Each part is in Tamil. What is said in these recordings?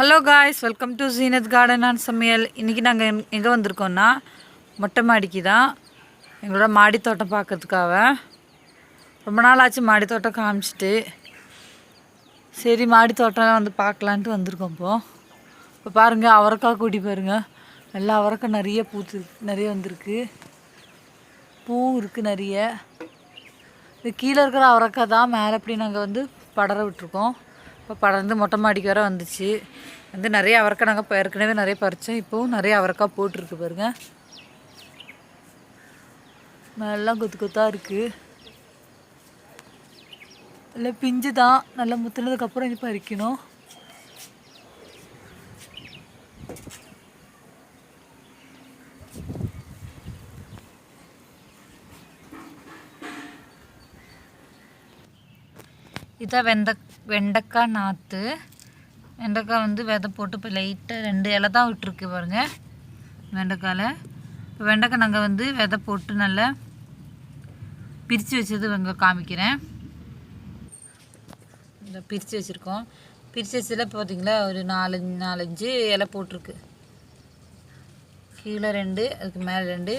Hello guys welcome to Zeenath garden and சமையல் இன்றைக்கி நாங்கள் எங்கே வந்திருக்கோம்னா மொட்டை மாடிக்கு தான் எங்களோட மாடித்தோட்டம் பார்க்கறதுக்காக. ரொம்ப நாள் ஆச்சு மாடித்தோட்டம் காமிச்சிட்டு. சரி மாடித்தோட்டம் வந்து பார்க்கலான்ட்டு வந்திருக்கோம் இப்போ. இப்போ பாருங்கள் அவரைக்காய் கூட்டி பாருங்க. நல்லா அவரைக்காய் நிறைய பூத்து நிறைய வந்திருக்கு. பூவும் இருக்குது நிறைய. இது கீழே இருக்கிற அவரைக்காய் தான் மேலே இப்படி நாங்கள் வந்து படர விட்டுருக்கோம். இப்போ படர்ந்து மொட்டை மாடிக்கு வர வந்துச்சு. வந்து நிறைய அவரைக்காய் நாங்கள் இப்போ ஏற்கனவே நிறைய பறித்தோம் இப்போவும் நிறைய அவரைக்காய் போட்டிருக்கு பாருங்க. நல்லா கொத்து கொத்தாக இருக்குது இல்லை பிஞ்சு தான் நல்லா முத்துனதுக்கப்புறம் இது பறிக்கணும் இதுதான் வெந்த வெண்டைக்காய் நாற்று வெண்டைக்காய் வந்து விதை போட்டு இப்போ லைட்டாக ரெண்டு இலை தான் விட்டுருக்கு பாருங்கள் வெண்டைக்காயில். இப்போ வெண்டைக்காய் நாங்கள் வந்து விதை போட்டு நல்லா பிரித்து வச்சது இங்கே காமிக்கிறேன். இந்த பிரித்து வச்சுருக்கோம். பிரித்து வச்சதில் பார்த்திங்களா பார்த்தீங்களா ஒரு நாலஞ்சு நாலஞ்சு இலை போட்டிருக்கு. கீழே ரெண்டு அதுக்கு மேலே ரெண்டு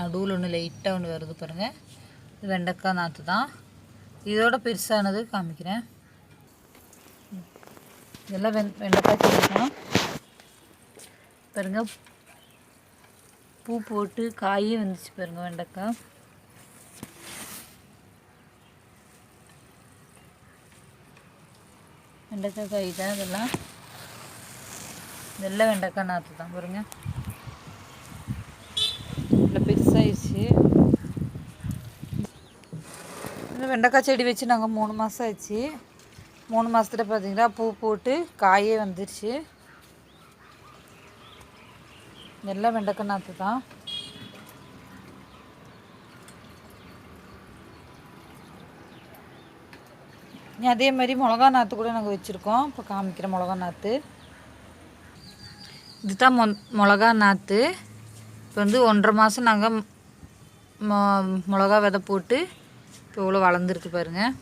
நடுவில் ஒன்று லைட்டாக ஒன்று வருது பாருங்கள் வெண்டைக்காய் நாற்று தான். இதோட பெருசானது காமிக்கிறேன். இதெல்லாம் வெண் வெண்டைக்காய் செடி தான் பாருங்க. பூ போட்டு காயே வந்துச்சு பாருங்க வெண்டைக்காய். வெண்டைக்காய் காய் தான் இதெல்லாம். வெள்ளை வெண்டைக்காய் நாற்று தான் பாருங்க. இல்லை பெருசாகிடுச்சு இந்த வெண்டைக்காய் செடி வச்சு நாங்கள் மூணு மாதம் ஆச்சு. மூணு மாதத்துல பார்த்தீங்கன்னா பூ போட்டு காயே வந்துருச்சு. எல்லாம் வெண்டைக்காய் நாற்று தான். அதே மாதிரி மிளகா நாற்று கூட நாங்கள் வச்சுருக்கோம். இப்போ காமிக்கிற மிளகா நாற்று இதுதான் மொ மிளகா நாற்று இப்போ வந்து ஒன்றரை மாதம் நாங்கள் மொ மிளகா விதை போட்டு இப்போ இவ்வளோ வளர்ந்துருக்கு பாருங்கள்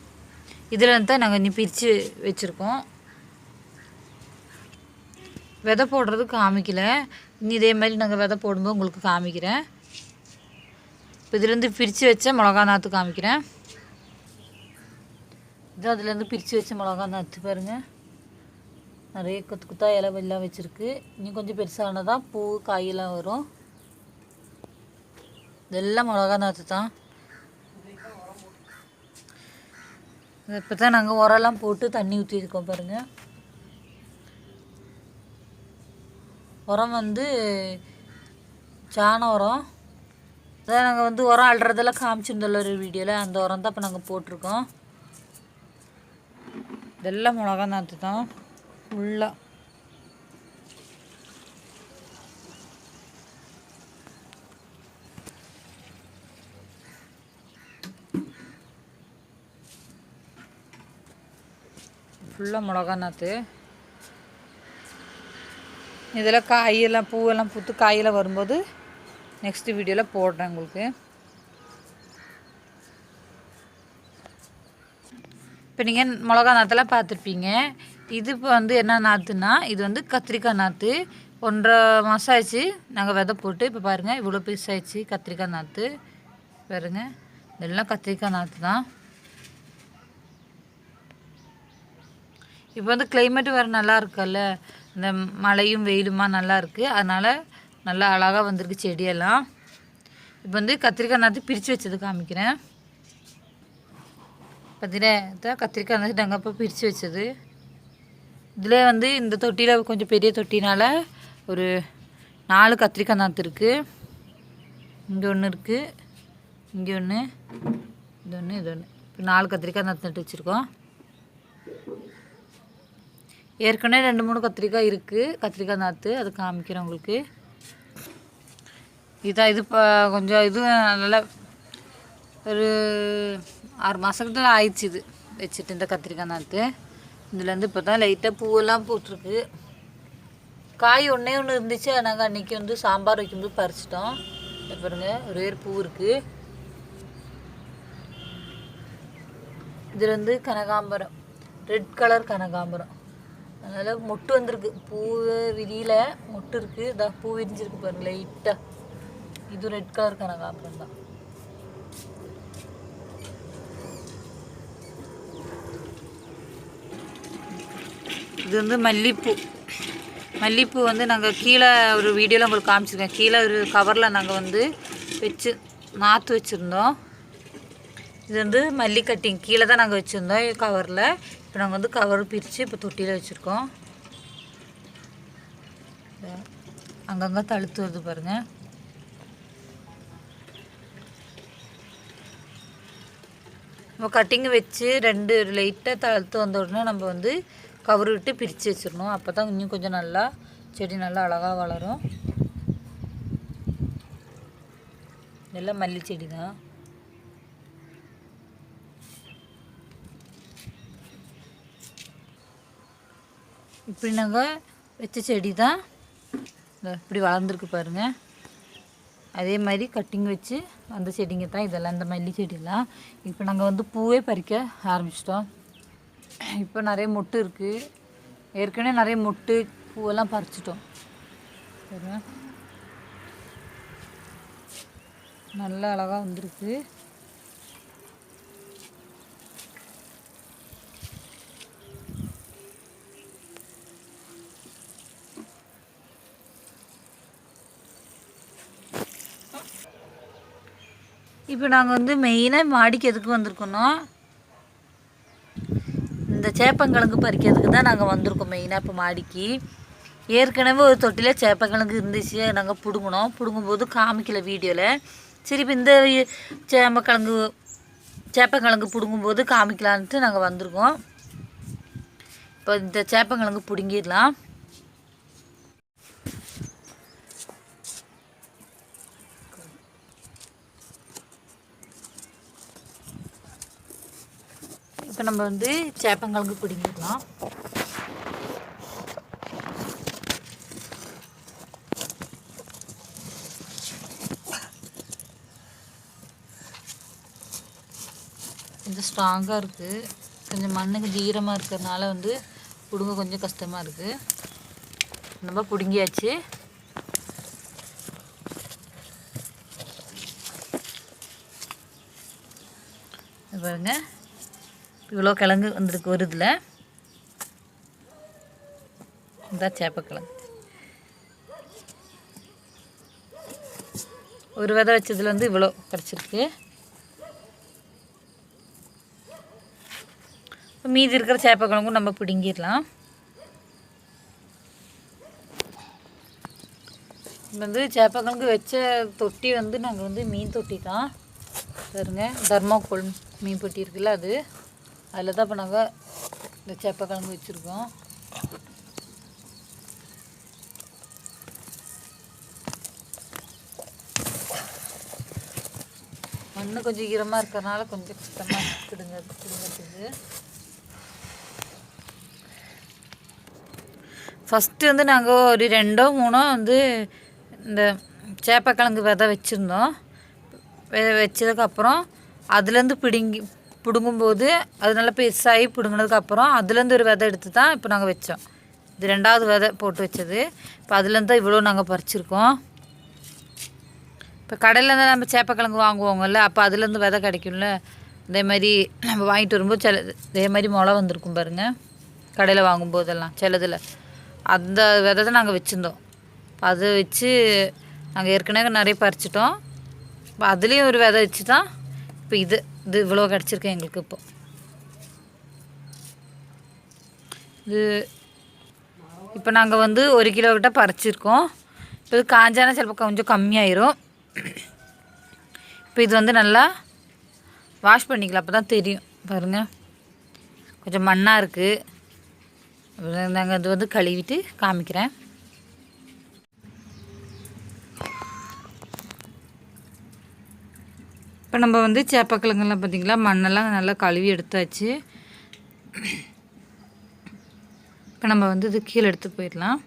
இதில் தான் நாங்கள் இனி பிரித்து வச்சுருக்கோம். விதை போடுறது காமிக்கல. இனி இதே மாதிரி நாங்கள் விதை போடும்போது உங்களுக்கு காமிக்கிறேன். இப்போ இதுலேருந்து பிரித்து வச்ச மிளகா நாற்று காமிக்கிறேன். இது அதுலேருந்து பிரித்து வச்ச மிளகா நாற்று பாருங்கள் நிறைய கொத்து கொத்தா இலை எல்லாம் வச்சுருக்கு. இன்னும் கொஞ்சம் பெருசானதான் பூ காயெல்லாம் வரும். இதெல்லாம் மிளகா நாற்று தான். இப்போ தான் நாங்கள் உரம்லாம் போட்டு தண்ணி ஊற்றிருக்கோம் பாருங்கள் உரம் வந்து சாண உரம். அதான் நாங்கள் வந்து உரம் அள்ளுறதெல்லாம் காமிச்சிருந்தோம்ல ஒரு வீடியோவில் அந்த உரம் தான் இப்போ நாங்கள் போட்டிருக்கோம். இதெல்லாம் மிளகா நாற்று தான் ஃபுல்லாக ஃபுல்லாக மிளகா நாற்று இதில் காயெல்லாம் பூவெல்லாம் பூத்து காயெல்லாம் வரும்போது நெக்ஸ்ட்டு வீடியோவில் போடுறேன் உங்களுக்கு. இப்போ நீங்கள் மிளகா நாற்றெல்லாம் பார்த்துருப்பீங்க. இது இப்போ வந்து என்ன நாற்றுனா இது வந்து கத்திரிக்காய் நாற்று ஒன்றரை மாதம் ஆயிடுச்சு. நாங்கள் விதை போட்டு இப்போ பாருங்கள் இவ்வளோ பீஸ் ஆயிடுச்சு கத்திரிக்காய் நாற்று பாருங்க இதெல்லாம் கத்திரிக்காய் நாற்று தான் இப்போ வந்து கிளைமேட்டு வேறு நல்லா இருக்குல்ல? இந்த மழையும் வெயிலுமா நல்லா இருக்குது அதனால் நல்லா அழகாக வந்திருக்கு செடியெல்லாம். இப்போ வந்து கத்திரிக்காய் நாற்று பிரித்து வச்சது காமிக்கிறேன். பார்த்தீங்கன்னா கத்திரிக்காய் நாற்று நாங்கள் அப்போ பிரித்து வச்சது. இதில் வந்து இந்த தொட்டியில் கொஞ்சம் பெரிய தொட்டினால் ஒரு நாலு கத்திரிக்காய் நாற்று இருக்குது இங்கே ஒன்று இருக்குது இங்கே ஒன்று இது ஒன்று இது ஒன்று இப்போ நாலு கத்திரிக்காய் நாற்று நட்டு வச்சுருக்கோம். ஏற்கனவே ரெண்டு மூணு கத்திரிக்காய் இருக்குது கத்திரிக்காய் நாற்று அது காமிக்கிறேன் உங்களுக்கு. இதான் இது இப்போ கொஞ்சம் இது நல்லா ஒரு ஆறு மாதத்துக்கு ஆயிடுச்சு இது. வச்சுட்டு இந்த கத்திரிக்காய் நாற்று இதுலேருந்து இப்போ தான் லைட்டாக பூவெல்லாம் போட்டிருக்கு காய் ஒன்றே ஒன்று இருந்துச்சு. நாங்கள் அன்றைக்கி வந்து சாம்பார் வைக்கும்போது பறிச்சிட்டோம். பாருங்க ஒரே பூ இருக்குது இதுலேருந்து வந்து கனகாம்பரம். ரெட் கலர் கனகாம்பரம். அதனால் மொட்டு வந்திருக்கு. பூ விரியில் மொட்டு இருக்குது இதா பூ விரிஞ்சிருக்கு பாருங்க லைட்டாக இது ரெட் கலர் கனகாம்பரம் தான். இது வந்து மல்லிப்பூ. மல்லிப்பூ வந்து நாங்கள் கீழே ஒரு வீடியோவில் உங்களுக்கு காமிச்சிருக்கேன். கீழே ஒரு கவரில் நாங்கள் வந்து வச்சு நாற்று வச்சுருந்தோம். இது வந்து மல்லி கட்டிங் கீழே தான் நாங்கள் வச்சுருந்தோம் கவரில் இப்போ நாங்கள் வந்து கவர் பிரித்து இப்போ தொட்டியில் வச்சுருக்கோம். அங்கங்கே தழுத்து வருது பாருங்கள் நம்ம கட்டிங் வச்சு ரெண்டு லைட்டாக தழுத்து வந்த உடனே நம்ம வந்து கவர் விட்டு பிரித்து வச்சிடணும். அப்போ தான் இன்னும் கொஞ்சம் நல்லா செடி நல்லா அழகாக வளரும். இதெல்லாம் மல்லி செடி தான் இப்படி நாங்கள் வச்ச செடி தான் இப்படி வளர்ந்துருக்கு பாருங்கள் அதே மாதிரி கட்டிங் வச்சு அந்த செடிங்க தான் இதெல்லாம் இந்த மல்லி செடியெல்லாம் இப்போ நாங்கள் வந்து பூவே பறிக்க ஆரம்பிச்சிட்டோம். இப்போ நிறைய மொட்டு இருக்குது ஏற்கனவே நிறைய மொட்டு பூவெல்லாம் பறிச்சிட்டோம். நல்லா அழகாக வந்திருக்கு. இப்போ நாங்கள் வந்து மெயினாக மாடிக்கு எதுக்கு வந்திருக்கோன்னா இந்த சேப்பங்கிழங்கு பறிக்கிறதுக்கு தான் நாங்கள் வந்திருக்கோம் மெயினாக இப்போ மாடிக்கு. ஏற்கனவே ஒரு தொட்டியில் சேப்பங்கிழங்கு இருந்துச்சு நாங்கள் பிடுங்கினோம். பிடுங்கும்போது காமிக்கல வீடியோவில் சரி இப்போ இந்த சேப்பக்கிழங்கு சேப்பங்கிழங்கு பிடுங்கும்போது காமிக்கலான்ட்டு நாங்கள் வந்திருக்கோம். இப்போ இந்த சேப்பங்கிழங்கு பிடுங்கிடலாம். இப்போ நம்ம வந்து சேப்பங்கிழங்கு பிடுங்கிடலாம். கொஞ்சம் ஸ்ட்ராங்காக இருக்குது கொஞ்சம் மண்ணுக்கு ஈரமாக இருக்கிறதுனால வந்து பிடுங்க கொஞ்சம் கஷ்டமாக இருக்குது நம்ம பிடுங்கியாச்சு. பாருங்கள் பாருங்க. இவ்வளோ கிழங்கு வந்திருக்கு ஒரு இதில். இதான் சேப்பக்கிழங்கு. ஒரு விதை வச்சதுல வந்து இவ்வளோ கிடச்சிருக்கு. மீதி இருக்கிற சேப்பக்கிழங்கும் நம்ம பிடுங்கிடலாம். வந்து சேப்பக்கிழங்கு வச்ச தொட்டி வந்து நாங்கள் வந்து மீன் தொட்டி தான். பாருங்க தர்மாக்கோல் மீன் பொட்டி இருக்குல்ல அது. அதில் தான் இப்போ நாங்கள் இந்த சேப்பக்கிழங்கு வச்சுருக்கோம். மண் கொஞ்சம் ஈரமாக இருக்கிறனால கொஞ்சம் கஷ்டமாக பிடுங்க பிடுங்கிறதுக்கு ஃபஸ்ட்டு வந்து நாங்கள் ஒரு ரெண்டோ மூணோ வந்து இந்த சேப்பக்கிழங்கு விதை வச்சுருந்தோம். விதை வச்சதுக்கப்புறம் அதுலேருந்து பிடுங்கி பிடுங்கும்போது அது நல்லா பெருசாகி பிடுங்கினதுக்கப்புறம் அதுலேருந்து ஒரு விதை எடுத்து தான் இப்போ நாங்கள் வச்சோம். இது ரெண்டாவது விதை போட்டு வச்சது. இப்போ அதுலேருந்து தான் இவ்வளோ நாங்கள் பறிச்சிருக்கோம். இப்போ கடையிலேருந்து நம்ம சேப்பக்கிழங்கு வாங்குவோங்கல்ல அப்போ அதுலேருந்து விதை கிடைக்கும்ல. அதே மாதிரி நம்ம வாங்கிட்டு வரும்போது சில இதே மாதிரி முளை வந்திருக்கும் பாருங்கள் கடையில் வாங்கும்போதெல்லாம் சிலதில். அந்த விதை தான் நாங்கள் வச்சுருந்தோம். அதை வச்சு நாங்கள் ஏற்கனவே நிறைய பறிச்சிட்டோம். இப்போ அதுலேயும் ஒரு விதை வச்சு தான் இப்போ இது இது இவ்வளோ கிடச்சிருக்கு எங்களுக்கு இப்போ. இது இப்போ நாங்கள் வந்து ஒரு கிலோ கிட்ட பறிச்சிருக்கோம். இப்போ இது காஞ்சானா சிலப்போ கொஞ்சம் கம்மியாயிரும். இப்போ இது வந்து நல்லா வாஷ் பண்ணிக்கலாம் அப்போ தான் தெரியும். பாருங்கள் கொஞ்சம் மண்ணாக இருக்குது நாங்கள் இது வந்து கழுவிட்டு காமிக்கிறேன். இப்போ நம்ம வந்து சேப்பக்கிழங்கெல்லாம் பார்த்திங்களா மண்ணெல்லாம் நல்லா கழுவி எடுத்தாச்சு. இப்போ நம்ம வந்து இது கீழே எடுத்து போயிடலாம்.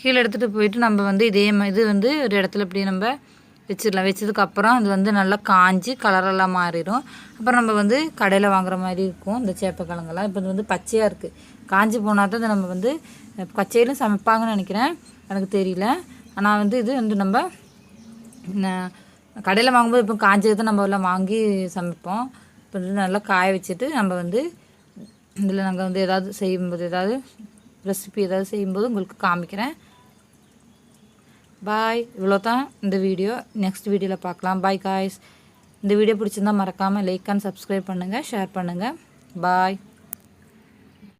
கீழே எடுத்துகிட்டு போயிட்டு நம்ம வந்து இதே இது வந்து ஒரு இடத்துல இப்படி நம்ம வச்சிடலாம். வச்சதுக்கப்புறம் அது வந்து நல்லா காஞ்சி கலரெல்லாம் மாறிடும். அப்புறம் நம்ம வந்து கடையில் வாங்குற மாதிரி இருக்கும் இந்த சேப்பக்கிழங்கெல்லாம் இப்போ இது வந்து பச்சையாக இருக்குது காஞ்சி போனால் தான் நம்ம வந்து பச்சையிலும் சமைப்பாங்கன்னு நினைக்கிறேன். எனக்கு தெரியல. ஆனால் வந்து இது வந்து நம்ம கடையில் வாங்கும்போது இப்போ காஞ்சதை தான் நம்ம எல்லாம் வாங்கி சமைப்போம். இப்போ நல்லா காய வச்சுட்டு நம்ம வந்து இதில் நாங்கள் வந்து ஏதாவது செய்யும்போது ஏதாவது ரெசிபி ஏதாவது செய்யும்போது உங்களுக்கு காமிக்கிறேன். பாய் இவ்வளோ தான் இந்த வீடியோ நெக்ஸ்ட் வீடியோவில் பார்க்கலாம். பாய் காய்ஸ் இந்த வீடியோ பிடிச்சிருந்தா மறக்காமல் லைக் அண்ட் சப்ஸ்கிரைப் பண்ணுங்கள் ஷேர் பண்ணுங்கள் பாய்